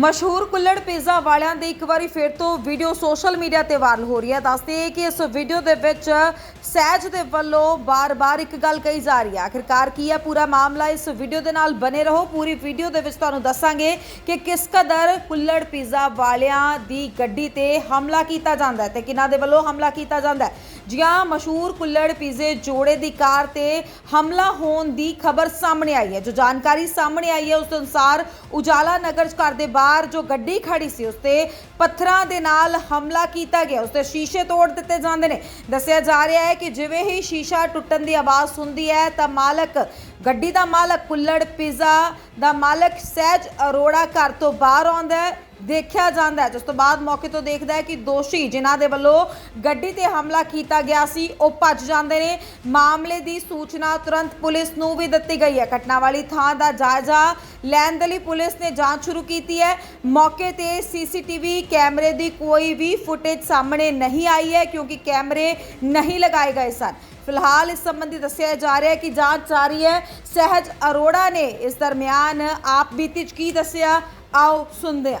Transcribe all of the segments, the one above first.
ਮਸ਼ਹੂਰ ਕੁੱਲੜ ਪੀਜ਼ਾ ਵਾਲਿਆਂ ਦੀ ਇੱਕ ਵਾਰੀ ਫਿਰ ਤੋਂ ਵੀਡੀਓ ਸੋਸ਼ਲ ਮੀਡੀਆ ਤੇ ਵਾਇਰਲ ਹੋ ਰਹੀ ਹੈ। ਦੱਸਦੇ ਕਿ ਇਸ ਵੀਡੀਓ ਦੇ ਵਿੱਚ ਸਹਿਜ ਦੇ ਵੱਲੋਂ ਬਾਰ-ਬਾਰ ਇੱਕ ਗੱਲ ਕਹੀ ਜਾ ਰਹੀ ਹੈ। ਆਖਿਰਕਾਰ ਕੀ ਹੈ? ਪੂਰਾ ਮਾਮਲਾ ਇਸ ਵੀਡੀਓ ਦੇ ਨਾਲ ਬਨੇ ਰਹੋ। ਪੂਰੀ ਵੀਡੀਓ ਦੇ ਵਿੱਚ ਤੁਹਾਨੂੰ ਦੱਸਾਂਗੇ ਕਿ ਕਿਸ ਕਦਰ ਕੁੱਲੜ ਪੀਜ਼ਾ ਵਾਲਿਆਂ ਦੀ ਗੱਡੀ ਤੇ ਹਮਲਾ ਕੀਤਾ ਜਾਂਦਾ ਹੈ ਤੇ ਕਿਹਨਾਂ ਦੇ ਵੱਲੋਂ ਹਮਲਾ ਕੀਤਾ ਜਾਂਦਾ ਹੈ। ਜੀ ਮਸ਼ਹੂਰ ਕੁੱਲੜ ਪੀਜ਼ੇ ਜੋੜੇ ਦੀ ਕਾਰ ਤੇ ਹਮਲਾ ਹੋਣ ਦੀ ਖਬਰ ਸਾਹਮਣੇ ਆਈ ਹੈ। ਜੋ ਜਾਣਕਾਰੀ ਸਾਹਮਣੇ ਆਈ ਹੈ, ਉਸ ਦੇ ਅਨੁਸਾਰ ਉਜਾਲਾ ਨਗਰ ਘਰ ਦੇ ਬਾਹਰ ਜੋ ਗੱਡੀ ਖੜੀ ਸੀ, ਉਸ ਤੇ ਪੱਥਰਾਂ ਦੇ ਨਾਲ ਹਮਲਾ ਕੀਤਾ ਗਿਆ। ਉਸ 'ਤੇ ਸ਼ੀਸ਼ੇ ਤੋੜ ਦਿੱਤੇ ਜਾਂਦੇ ਨੇ। ਦੱਸਿਆ ਜਾ ਰਿਹਾ ਹੈ ਕਿ ਜਿਵੇਂ ਹੀ ਸ਼ੀਸ਼ਾ ਟੁੱਟਣ ਦੀ ਆਵਾਜ਼ ਸੁਣਦੀ ਹੈ, ਤਾਂ ਮਾਲਕ, ਗੱਡੀ ਦਾ ਮਾਲਕ, ਕੁੱਲੜ ਪੀਜ਼ਾ ਦਾ ਮਾਲਕ ਸਹਿਜ ਅਰੋੜਾ ਘਰ ਤੋਂ ਬਾਹਰ ਆਉਂਦਾ ਹੈ। ਦੇਖਿਆ ਜਾਂਦਾ ਹੈ। ਜਿਸ ਤੋਂ ਬਾਅਦ ਮੌਕੇ ਤੋਂ ਦੇਖਦਾ ਹੈ ਕਿ ਦੋਸ਼ੀ ਜਿਨ੍ਹਾਂ ਦੇ ਵੱਲੋਂ ਗੱਡੀ ਤੇ ਹਮਲਾ ਕੀਤਾ ਗਿਆ ਸੀ, ਉਹ ਭੱਜ ਜਾਂਦੇ ਨੇ। ਮਾਮਲੇ ਦੀ ਸੂਚਨਾ ਤੁਰੰਤ ਪੁਲਿਸ ਨੂੰ ਵੀ ਦਿੱਤੀ ਗਈ ਹੈ। ਘਟਨਾ ਵਾਲੀ ਥਾਂ ਦਾ ਜਾਇਜ਼ਾ ਲੈਣ ਦੇ ਲਈ ਪੁਲਿਸ ਨੇ ਜਾਂਚ ਸ਼ੁਰੂ ਕੀਤੀ ਹੈ। ਮੌਕੇ ਤੇ ਸੀਸੀਟੀਵੀ ਕੈਮਰੇ ਦੀ ਕੋਈ ਵੀ ਫੁਟੇਜ ਸਾਹਮਣੇ ਨਹੀਂ ਆਈ ਹੈ, ਕਿਉਂਕਿ ਕੈਮਰੇ ਨਹੀਂ ਲਗਾਏ ਗਏ ਸਨ। ਫਿਲਹਾਲ ਇਸ ਸੰਬੰਧੀ ਦੱਸਿਆ ਜਾ ਰਿਹਾ ਹੈ ਕਿ ਜਾਂਚ ਜਾਰੀ ਹੈ। ਸਹਿਜ ਅਰੋੜਾ ਨੇ ਇਸ ਦਰਮਿਆਨ ਆਪ ਬੀਤੀ 'ਚ ਕੀ ਦੱਸਿਆ? ਆਓ ਸੁਣਦੇ ਹਾਂ।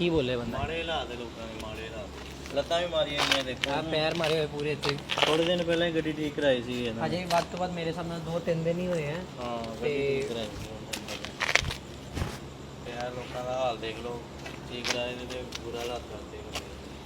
ਕੀ ਬੋਲੇ ਬੰਦਾ? ਮਾੜੇ ਹਾਲਾਤ ਦੇ ਲੋਕਾਂ ਦੇ ਮਾੜੇ ਹਾਲਾਤ। ਲੱਤਾਂ ਵੀ ਮਾਰੀਆਂ ਗਈਆਂ ਦੇਖੋ। ਆ ਪੈਰ ਮਾਰੇ ਹੋਏ ਪੂਰੇ ਇੱਥੇ। ਥੋੜੇ ਦਿਨ ਪਹਿਲਾਂ ਹੀ ਗੱਡੀ ਠੀਕ ਕਰਾਈ ਸੀ ਇਹਨਾਂ ਨੇ। ਅਜੇ ਵੱਧ ਤੋਂ ਵੱਧ ਮੇਰੇ ਸਾਹਮਣੇ ਦੋ ਤਿੰਨ ਦਿਨ ਹੀ ਹੋਏ ਆ। ਹਾਂ ਗੱਡੀ ਠੀਕ ਕਰਾਈ ਸੀ ਉਹਨਾਂ ਨੇ। ਤੇ ਆਹ ਲੋਕਾਂ ਦਾ ਹਾਲ ਦੇਖ ਲਓ। ਠੀਕ ਕਰਾਏ ਨੇ ਤੇ ਬੁਰਾ ਹਾਲਾਤ ਕਰਦੇ